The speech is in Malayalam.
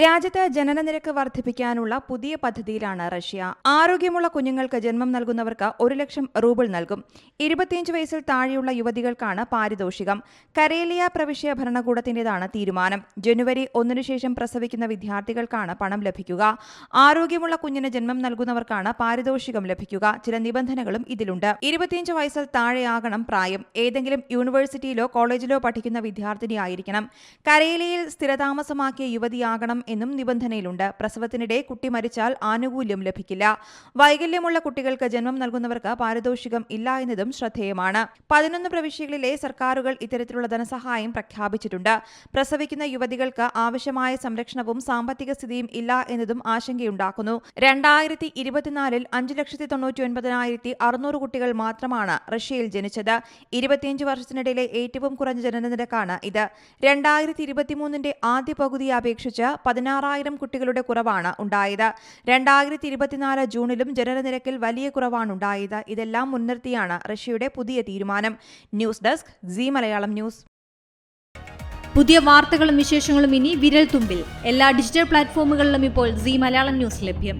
രാജ്യത്ത് ജനന നിരക്ക് വർദ്ധിപ്പിക്കാനുള്ള പുതിയ പദ്ധതിയിലാണ് റഷ്യ. ആരോഗ്യമുള്ള കുഞ്ഞുങ്ങൾക്ക് ജന്മം നൽകുന്നവർക്ക് ഒരു ലക്ഷം റൂബിൾ നൽകും. ഇരുപത്തിയഞ്ച് വയസ്സിൽ താഴെയുള്ള യുവതികൾക്കാണ് പാരിതോഷികം. കരേലിയ പ്രവിശ്യ ഭരണകൂടത്തിന്റേതാണ് തീരുമാനം. ജനുവരി ഒന്നിനു ശേഷം പ്രസവിക്കുന്ന വിദ്യാർത്ഥികൾക്കാണ് പണം ലഭിക്കുക. ആരോഗ്യമുള്ള കുഞ്ഞിന് ജന്മം നൽകുന്നവർക്കാണ് പാരിതോഷികം ലഭിക്കുക. ചില നിബന്ധനകളും ഇതിലുണ്ട്. ഇരുപത്തിയഞ്ച് വയസ്സിൽ താഴെയാകണം പ്രായം. ഏതെങ്കിലും യൂണിവേഴ്സിറ്റിയിലോ കോളേജിലോ പഠിക്കുന്ന വിദ്യാർത്ഥിനിയായിരിക്കണം. കരേലിയയിൽ സ്ഥിരതാമസമാക്കിയ യുവതിയാകണം എന്നും നിബന്ധനയിലുണ്ട്. പ്രസവത്തിനിടെ കുട്ടി മരിച്ചാൽ ആനുകൂല്യം ലഭിക്കില്ല. വൈകല്യമുള്ള കുട്ടികൾക്ക് ജന്മം നൽകുന്നവർക്ക് പാരിതോഷികം ഇല്ല എന്നതും ശ്രദ്ധേയമാണ്. പതിനൊന്ന് പ്രവിശ്യകളിലെ സർക്കാരുകൾ ഇത്തരത്തിലുള്ള ധനസഹായം പ്രഖ്യാപിച്ചിട്ടുണ്ട്. പ്രസവിക്കുന്ന യുവതികൾക്ക് ആവശ്യമായ സംരക്ഷണവും സാമ്പത്തിക സ്ഥിതിയും ഇല്ല എന്നതും ആശങ്കയുണ്ടാക്കുന്നു. രണ്ടായിരത്തി ഇരുപത്തിനാലിൽ അഞ്ച് ലക്ഷത്തി തൊണ്ണൂറ്റി ഒൻപതിനായിരത്തി അറുന്നൂറ് കുട്ടികൾ മാത്രമാണ് റഷ്യയിൽ ജനിച്ചത്. ഇരുപത്തിയഞ്ച് വർഷത്തിനിടയിലെ ഏറ്റവും കുറഞ്ഞ ജനനനിരക്കാണ് ഇത്. രണ്ടായിരത്തി ഇരുപത്തിമൂന്നിന്റെ ആദ്യ പകുതിയെ അപേക്ഷിച്ച് പതിനാറായിരം കുട്ടികളുടെ കുറവാണ് ഉണ്ടായത്. രണ്ടായിരത്തി ഇരുപത്തിനാല് ജൂണിലും ജനനനിരക്കിൽ വലിയ കുറവാണ് ഉണ്ടായത്. ഇതെല്ലാം മുൻനിർത്തിയാണ് റഷ്യയുടെ പുതിയ തീരുമാനം. News desk C Malayalam news. പുതിയ വാർത്തകളും വിശേഷങ്ങളും ഇനി വിരൽ തുമ്പിൽ എല്ലാ ഡിജിറ്റൽ പ്ലാറ്റ്ഫോമുകളിലും ഇപ്പോൾ സി മലയാളം ന്യൂസ് ലഭ്യം.